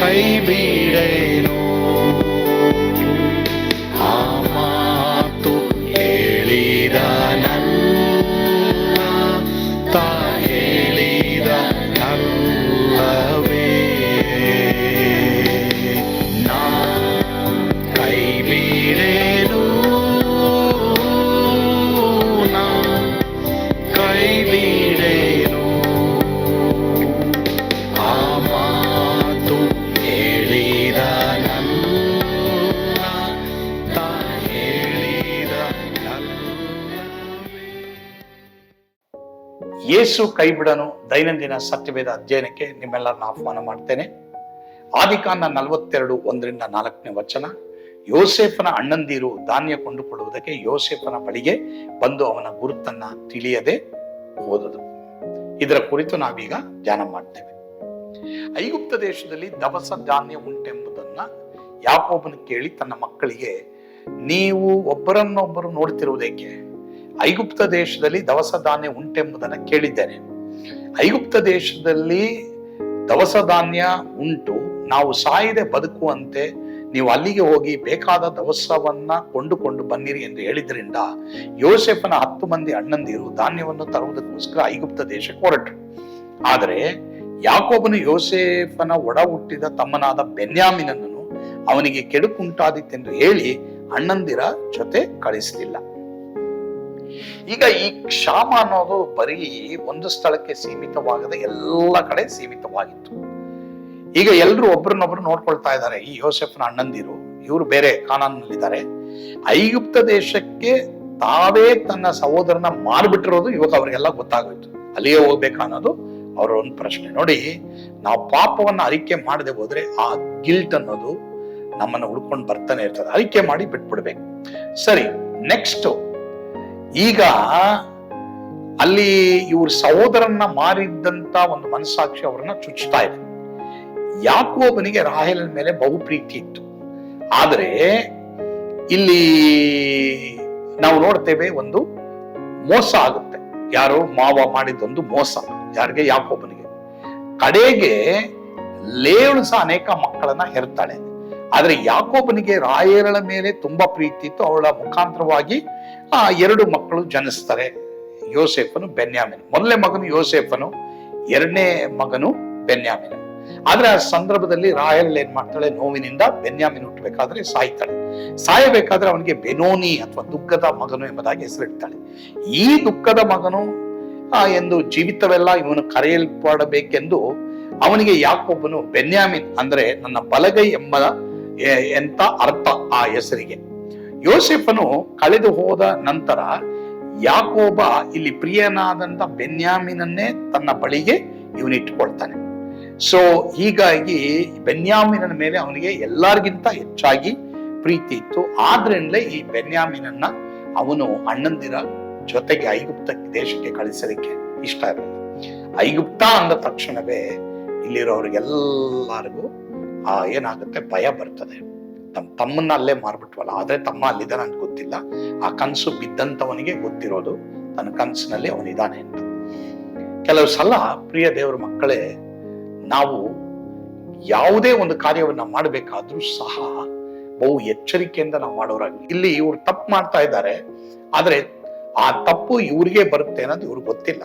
Baby. ಯೇಸು ಕೈಬಿಡನು ದೈನಂದಿನ ಸತ್ಯವೇದ ಅಧ್ಯಯನಕ್ಕೆ ನಿಮ್ಮೆಲ್ಲರನ್ನ ಆಹ್ವಾನ ಮಾಡ್ತೇನೆ. ಆದಿಕಾಂಡ ನಲವತ್ತೆರಡು ಒಂದರಿಂದ ನಾಲ್ಕನೇ ವಚನ, ಯೋಸೇಫನ ಅಣ್ಣಂದಿರು ಧಾನ್ಯ ಕೊಂಡುಕೊಳ್ಳುವುದಕ್ಕೆ ಯೋಸೇಫನ ಬಳಿಗೆ ಬಂದು ಅವನ ಗುರುತನ್ನ ತಿಳಿಯದೆ ಹೋದದು. ಇದರ ಕುರಿತು ನಾವೀಗ ಧ್ಯಾನ ಮಾಡ್ತೇವೆ. ಐಗುಪ್ತ ದೇಶದಲ್ಲಿ ದವಸ ಧಾನ್ಯ ಉಂಟೆಂಬುದನ್ನ ಯಾಕೋಬನ ಕೇಳಿ ತನ್ನ ಮಕ್ಕಳಿಗೆ, ನೀವು ಒಬ್ಬರನ್ನೊಬ್ಬರು ನೋಡ್ತಿರುವುದೇಕೆ? ಐಗುಪ್ತ ದೇಶದಲ್ಲಿ ದವಸ ಧಾನ್ಯ ಉಂಟೆಂಬುದನ್ನು ಕೇಳಿದ್ದೇನೆ. ಐಗುಪ್ತ ದೇಶದಲ್ಲಿ ದವಸ ಧಾನ್ಯ ಉಂಟು. ನಾವು ಸಾಯದೆ ಬದುಕುವಂತೆ ನೀವು ಅಲ್ಲಿಗೆ ಹೋಗಿ ಬೇಕಾದ ದವಸವನ್ನ ಕೊಂಡುಕೊಂಡು ಬನ್ನಿರಿ ಎಂದು ಹೇಳಿದ್ರಿಂದ ಯೋಸೆಫನ ಹತ್ತು ಮಂದಿ ಅಣ್ಣಂದಿರು ಧಾನ್ಯವನ್ನು ತರುವುದಕ್ಕೋಸ್ಕರ ಐಗುಪ್ತ ದೇಶಕ್ಕೆ ಹೊರಟರು. ಆದರೆ ಯಾಕೋಬನು ಯೋಸೇಫನ ಒಡ ಹುಟ್ಟಿದ ತಮ್ಮನಾದ ಬೆನ್ಯಾಮಿನನ್ನು ಅವನಿಗೆ ಕೆಡುಕುಂಟಾದಿತ್ತೆಂದು ಹೇಳಿ ಅಣ್ಣಂದಿರ ಜೊತೆ ಕಳಿಸಲಿಲ್ಲ. ಈಗ ಈ ಕ್ಷಾಮ ಅನ್ನೋದು ಬರೀ ಒಂದು ಸ್ಥಳಕ್ಕೆ ಸೀಮಿತವಾಗದೆ ಎಲ್ಲ ಕಡೆ ಸೀಮಿತವಾಗಿತ್ತು. ಈಗ ಎಲ್ಲರೂ ಒಬ್ರನ್ನೊಬ್ರು ನೋಡ್ಕೊಳ್ತಾ ಇದ್ದಾರೆ. ಈ ಯೋಸೆಫ್ನ ಅಣ್ಣಂದಿರು, ಇವರು ಬೇರೆ ಕಾನಾನಲ್ಲಿದ್ದಾರೆ ಐಗುಪ್ತ ದೇಶಕ್ಕೆ ತಾವೇ ತನ್ನ ಸಹೋದರನ ಮಾರ್ಬಿಟ್ಟಿರೋದು ಇವಾಗ ಅವರಿಗೆಲ್ಲ ಗೊತ್ತಾಗೋಯ್ತು. ಅಲ್ಲಿಗೆ ಹೋಗ್ಬೇಕಾ ಅನ್ನೋದು ಅವರ ಒಂದು ಪ್ರಶ್ನೆ. ನೋಡಿ, ನಾವು ಪಾಪವನ್ನು ಅರಿಕೆ ಮಾಡದೆ ಹೋದ್ರೆ ಆ ಗಿಲ್ಟ್ ಅನ್ನೋದು ನಮ್ಮನ್ನು ಹುಡ್ಕೊಂಡು ಬರ್ತಾನೆ ಇರ್ತದೆ. ಅರಿಕೆ ಮಾಡಿ ಬಿಟ್ಬಿಡ್ಬೇಕು. ಸರಿ ನೆಕ್ಸ್ಟ್ ಈಗ ಅಲ್ಲಿ ಇವ್ರ ಸಹೋದರನ್ನ ಮಾರಿದ್ದಂತ ಒಂದು ಮನಸ್ಸಾಕ್ಷಿ ಅವರನ್ನ ಚುಚ್ಚುತ್ತಾ ಇದೆ. ಯಾಕೋಬನಿಗೆ ರಾಹೇಲನ ಮೇಲೆ ಬಹು ಪ್ರೀತಿ ಇತ್ತು. ಆದರೆ ಇಲ್ಲಿ ನಾವು ನೋಡ್ತೇವೆ ಒಂದು ಮೋಸ ಆಗುತ್ತೆ. ಯಾರು ಮಾವ ಮಾಡಿದ್ದೊಂದು ಮೋಸ ಯಾರಿಗೆ? ಯಾಕೋಬನಿಗೆ. ಕಡೆಗೆ ಲೇವಳು ಸಹ ಅನೇಕ ಮಕ್ಕಳನ್ನ ಹೆರ್ತಾಳೆ. ಆದ್ರೆ ಯಾಕೋಬನಿಗೆ ರಾಯರಳ ಮೇಲೆ ತುಂಬಾ ಪ್ರೀತಿ ಇತ್ತು. ಅವಳ ಮುಖಾಂತರವಾಗಿ ಆ ಎರಡು ಮಕ್ಕಳು ಜನಿಸ್ತಾರೆ. ಯೋಸೆಫನು ಬೆನ್ಯಾಮಿನ್. ಮೊದಲನೇ ಮಗನು ಯೋಸೆಫನು, ಎರಡನೇ ಮಗನು ಬೆನ್ಯಾಮಿನ್. ಆದ್ರೆ ಆ ಸಂದರ್ಭದಲ್ಲಿ ರಾಯಲ್ ಏನ್ ಮಾಡ್ತಾಳೆ? ನೋವಿನಿಂದ ಬೆನ್ಯಾಮಿನ್ ಹುಟ್ಟಬೇಕಾದ್ರೆ ಸಾಯ್ತಾಳೆ. ಸಾಯಬೇಕಾದ್ರೆ ಅವನಿಗೆ ಬೆನೋನಿ ಅಥವಾ ದುಃಖದ ಮಗನು ಎಂಬುದಾಗಿ ಹೆಸರಿಡ್ತಾಳೆ. ಈ ದುಃಖದ ಮಗನು ಎಂದು ಜೀವಿತವೆಲ್ಲ ಇವನು ಕರೆಯಲ್ಪಡಬೇಕೆಂದು ಅವನಿಗೆ ಯಾಕೊಬ್ಬನು ಬೆನ್ಯಾಮಿನ್ ಅಂದ್ರೆ ನನ್ನ ಬಲಗೈ ಎಂಬ ಎಂತ ಅರ್ಥ ಆ ಹೆಸರಿಗೆ? ಯೋಸೆಫನು ಕಳೆದು ಹೋದ ನಂತರ ಯಾಕೋಬ ಇಲ್ಲಿ ಪ್ರಿಯನಾದಂತ ಬೆನ್ಯಾಮಿನನ್ನೇ ತನ್ನ ಬಳಿಗೆ ಇವನಿಟ್ಕೊಳ್ತಾನೆ ಸೊ ಹೀಗಾಗಿ ಬೆನ್ಯಾಮಿನನ ಮೇಲೆ ಅವನಿಗೆ ಎಲ್ಲರಿಗಿಂತ ಹೆಚ್ಚಾಗಿ ಪ್ರೀತಿ ಇತ್ತು. ಆದ್ರಿಂದಲೇ ಈ ಬೆನ್ಯಾಮಿನನ್ನ ಅವನು ಅಣ್ಣಂದಿರ ಜೊತೆಗೆ ಐಗುಪ್ತ ದೇಶಕ್ಕೆ ಕಳಿಸಲಿಕ್ಕೆ ಇಷ್ಟ ಇರಲಿಲ್ಲ. ಐಗುಪ್ತ ಅಂದ ತಕ್ಷಣವೇ ಇಲ್ಲಿರೋರಿಗೆಲ್ಲರಿಗೂ ಆ ಏನಾಗುತ್ತೆ ಭಯ ಬರ್ತದೆ. ತಮ್ಮ ತಮ್ಮನ್ನ ಅಲ್ಲೇ ಮಾರ್ಬಿಟ್ವಲ್ಲ, ಆದ್ರೆ ತಮ್ಮ ಅಲ್ಲಿದ್ದಾನೆ ಅಂತ ಗೊತ್ತಿಲ್ಲ. ಆ ಕನಸು ಬಿದ್ದಂತವನಿಗೆ ಗೊತ್ತಿರೋದು, ತನ್ನ ಕನಸಿನಲ್ಲಿ ಅವನಿದ್ದಾನೆ ಅಂತ. ಕೆಲವು ಸಲ ಪ್ರಿಯ ದೇವರ ಮಕ್ಕಳೇ, ನಾವು ಯಾವುದೇ ಒಂದು ಕಾರ್ಯವನ್ನ ಮಾಡಬೇಕಾದ್ರೂ ಸಹ ಬಹು ಎಚ್ಚರಿಕೆಯಿಂದ ನಾವು ಮಾಡೋರಾಗಿ. ಇಲ್ಲಿ ಇವ್ರು ತಪ್ಪು ಮಾಡ್ತಾ ಇದ್ದಾರೆ, ಆದ್ರೆ ಆ ತಪ್ಪು ಇವ್ರಿಗೆ ಬರುತ್ತೆ ಅನ್ನೋದು ಇವ್ರಿಗೆ ಗೊತ್ತಿಲ್ಲ.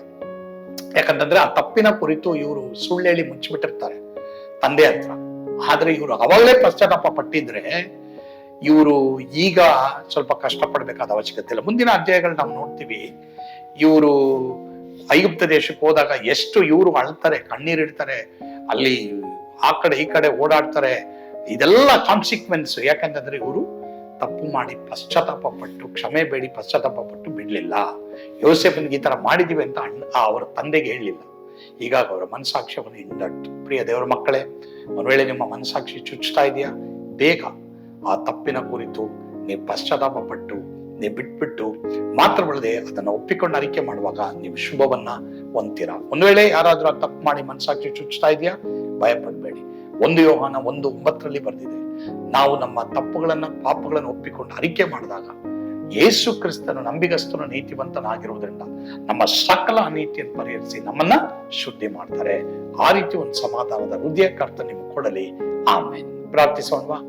ಯಾಕಂತಂದ್ರೆ ಆ ತಪ್ಪಿನ ಕುರಿತು ಇವರು ಸುಳ್ಳು ಹೇಳಿ ಮುಚ್ಚಿಬಿಟ್ಟಿರ್ತಾರೆ ತಂದೆ ಹತ್ರ. ಆದ್ರೆ ಇವರು ಅವಾಗಲೇ ಪಶ್ಚಾತ್ತಾಪ ಪಟ್ಟಿದ್ರೆ ಇವರು ಈಗ ಸ್ವಲ್ಪ ಕಷ್ಟಪಡಬೇಕಾದ ಅವಶ್ಯಕತೆ ಇಲ್ಲ. ಮುಂದಿನ ಅಧ್ಯಾಯಗಳು ನಾವು ನೋಡ್ತೀವಿ. ಇವರು ಐಗುಪ್ತ ದೇಶಕ್ಕೆ ಹೋದಾಗ ಎಷ್ಟು ಇವರು ಅಳ್ತಾರೆ ಕಣ್ಣೀರಿಡ್ತಾರೆ ಅಲ್ಲಿ ಆ ಕಡೆ ಈ ಕಡೆ ಓಡಾಡ್ತಾರೆ, ಇದೆಲ್ಲ ಕಾನ್ಸಿಕ್ವೆನ್ಸ್ ಯಾಕಂತಂದ್ರೆ ಇವರು ತಪ್ಪು ಮಾಡಿ ಪಶ್ಚಾತ್ತಾಪ ಪಟ್ಟು, ಕ್ಷಮೆ ಬೇಡಿ, ಪಶ್ಚಾತ್ತಾಪ ಪಟ್ಟು ಬಿಡಲಿಲ್ಲ. ಯೋಸೆಫನ್ಗೆ ಈ ತರ ಮಾಡಿದೀವಿ ಅಂತ ಅಣ್ಣ ಅವರ ತಂದೆಗೆ ಹೇಳಲಿಲ್ಲ ಈಗಾಗ ಅವರ ಮನಸ್ಸಾಕ್ಷ್ಯವನ್ನು ಹಿಂದಟ್ಟು ಪ್ರಿಯ ದೇವರ ಮಕ್ಕಳೇ ಒಂದ್ ವೇಳೆ ನಿಮ್ಮ ಮನಸಾಕ್ಷಿ ಚುಚ್ಚುತ್ತಾ ಇದೆಯಾ? ಬೇಗ. ಆ ತಪ್ಪಿನ ಕುರಿತು ನೀವು ಪಶ್ಚಾತ್ತಾಪ ಪಟ್ಟು, ನೀವು ಬಿಟ್ಬಿಟ್ಟು ಮಾತ್ರವಲ್ಲದೆ ಅದನ್ನು ಒಪ್ಪಿಕೊಂಡು ಅರಿಕೆ ಮಾಡುವಾಗ ನೀವು ಶುಭವನ್ನ ಹೊಂತೀರಾ ಒಂದ್ ವೇಳೆ ಯಾರಾದ್ರೂ ತಪ್ಪು ಮಾಡಿ ಮನಸ್ಸಾಕ್ಷಿ ಚುಚ್ಚುತ್ತಾ ಇದೆಯಾ? ಭಯ ಪಡಬೇಡಿ ಒಂದು ಯೋಹಾನ ಒಂದು ಒಂಬತ್ತರಲ್ಲಿ ಬರ್ತಿದೆ ನಾವು ನಮ್ಮ ತಪ್ಪುಗಳನ್ನ, ಪಾಪಗಳನ್ನು ಒಪ್ಪಿಕೊಂಡು ಅರಿಕೆ ಮಾಡಿದಾಗ ಯೇಸು ಕ್ರಿಸ್ತನು ನಂಬಿಗಸ್ತನು ನೀತಿವಂತನಾಗಿರುವುದರಿಂದ ನಮ್ಮ ಸಕಲ ಅನೀತಿಯನ್ನು ಪರಿಹರಿಸಿ ನಮ್ಮನ್ನ ಶುದ್ಧಿ ಮಾಡ್ತಾರೆ. ಆ ರೀತಿ ಒಂದು ಸಮಾಧಾನದ ಹೃದಯ ಕರ್ತ ನಿಮ್ಗೆ ಕೊಡಲಿ. ಆಮೇಲೆ ಪ್ರಾರ್ಥಿಸೋಣವಾ.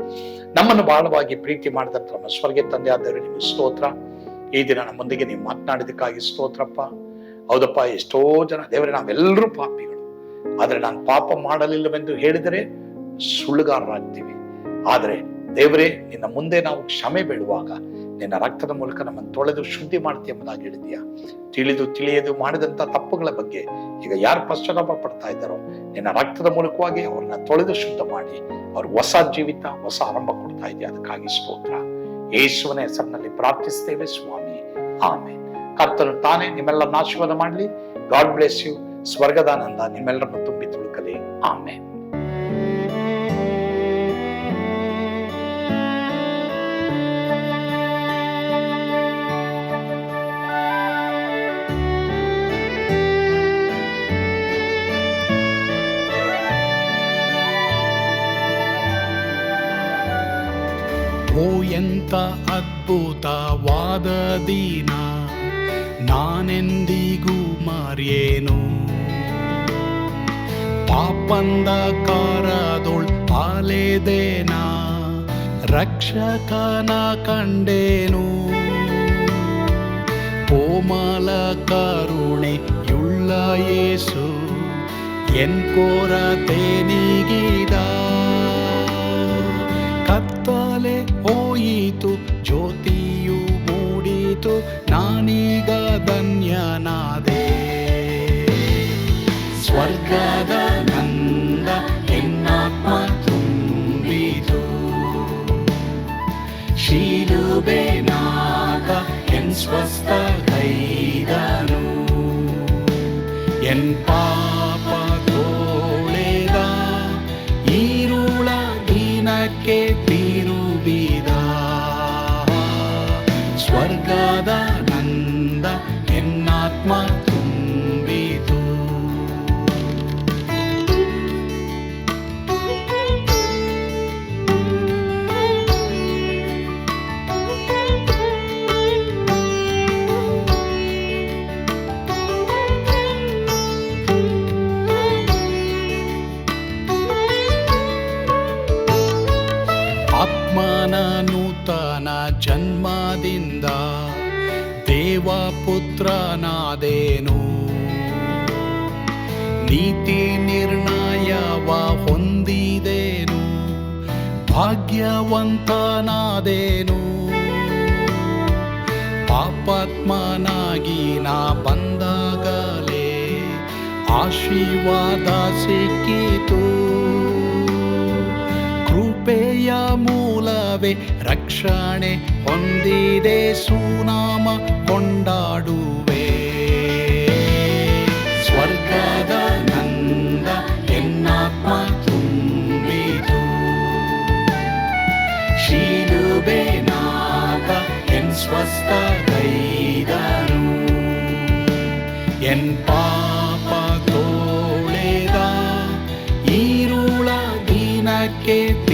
ನಮ್ಮನ್ನು ಬಹಳವಾಗಿ ಪ್ರೀತಿ ಮಾಡಿದ ನಮ್ಮ ಸ್ವರ್ಗ ತಂದೆ ಆದರೆ ನಿಮಗೆ ಸ್ತೋತ್ರ. ಈ ದಿನ ನಮ್ಮೊಂದಿಗೆ ನೀವು ಮಾತನಾಡಿದಕ್ಕಾಗಿ ಸ್ತೋತ್ರಪ್ಪ. ಹೌದಪ್ಪ, ಎಷ್ಟೋ ಜನ ದೇವರೇ, ನಾವೆಲ್ಲರೂ ಪಾಪಿಗಳು. ಆದರೆ ನಾನು ಪಾಪ ಮಾಡಲಿಲ್ಲವೆಂದು ಹೇಳಿದರೆ ಸುಳ್ಳುಗಾರರಾಗ್ತೀವಿ. ಆದರೆ ದೇವರೇ, ನಿನ್ನ ಮುಂದೆ ನಾವು ಕ್ಷಮೆ ಬೇಡುವಾಗ ನಿನ್ನ ರಕ್ತದ ಮೂಲಕ ನಮ್ಮನ್ನು ತೊಳೆದು ಶುದ್ಧಿ ಮಾಡ್ತೀಯ ಎಂಬುದಾಗಿ ಹೇಳಿದೀಯ ತಿಳಿದು ತಿಳಿಯದು ಮಾಡಿದಂತ ತಪ್ಪುಗಳ ಬಗ್ಗೆ ಈಗ ಯಾರು ಪಶ್ಚಾತ್ತಾಪ ಪಡ್ತಾ ಇದ್ದಾರೋ, ನಿನ್ನ ರಕ್ತದ ಮೂಲಕವಾಗಿ ಅವ್ರನ್ನ ತೊಳೆದು ಶುದ್ಧ ಮಾಡಿ, ಅವ್ರಿಗೆ ಹೊಸ ಜೀವಿತ, ಹೊಸ ಆರಂಭ ಕೊಡ್ತಾ ಇದೆಯಾ? ಅದಕ್ಕಾಗಿ ಸ್ತೋತ್ರ. ಯೇಸುವನ ಹೆಸರಿನಲ್ಲಿ ಪ್ರಾರ್ಥಿಸ್ತೇವೆ ಸ್ವಾಮಿ. ಆಮೇಲೆ ಕರ್ತನು ತಾನೇ ನಿಮ್ಮೆಲ್ಲರನ್ನ ಆಶೀರ್ವಾದ ಮಾಡಲಿ. God bless you. ಸ್ವರ್ಗದಾನಂದ ನಿಮ್ಮೆಲ್ಲರನ್ನು ತುಂಬಿ ತುಳುಕಲಿ. ಆಮೇಲೆ ಅದ್ಭುತವಾದ ದಿನ, ನಾನೆಂದಿಗೂ ಮರೆಯೇನು. ಪಾಪಂದ ಕಾರದೊಳ್ ಪಾಲೆದೇನ, ರಕ್ಷಕನ ಕಂಡೇನು. ಕೋಮಲ ಕರುಣೆ ಯುಳ್ಳ ಯೇಸು, ಎನ್ ಕೊರತೆ ನೀಗಿದ. ಕತ್ತಲೆ ಹೋಯಿತು ಮೂಡಿತು ನಾನೀಗ ಧನ್ಯನಾದೆ ಸ್ವರ್ಗದ ನಂದ ಎನ್ನಾತ್ಮ ತುಂಬಿತು ಶಿಲುಬೆನಾಗ ಎನ್ ಸ್ವಸ್ಥ ಕೈದನು ಎನ್ ಪಾಪ ಸ್ವರ್ಗದ ನಂದ ಎನ್ನಾತ್ಮ ದೇವಪುತ್ರನಾದೇನು ನೀತಿ ನಿರ್ಣಯವ ಹೊಂದಿದೇನು? ಭಾಗ್ಯವಂತನಾದೇನು? ಪಾಪಾತ್ಮನಾಗಿ ನಾ ಬಂದಾಗಲೇ ಆಶೀರ್ವಾದ ಸಿಕ್ಕಿತು. ಕೃಪೆಯ ಮೂಲವೇ ರಕ್ಷಣೆ ಹೊಂದಿದೆ ಸುನಾಮ KP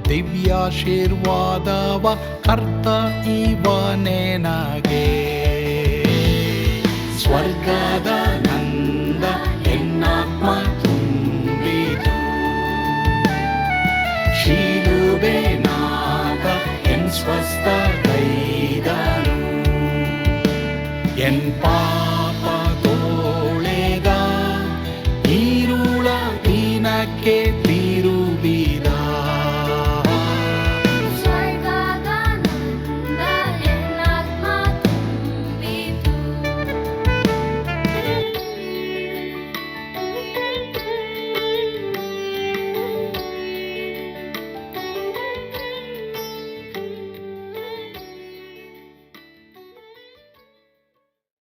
ದಿವ್ಯಾಶೀರ್ವಾದವ ಕರ್ತ ಇವನೇ ನಗೆ. ಸ್ವರ್ಗದ ನಂದ ಎನ್ನಾತ್ಮ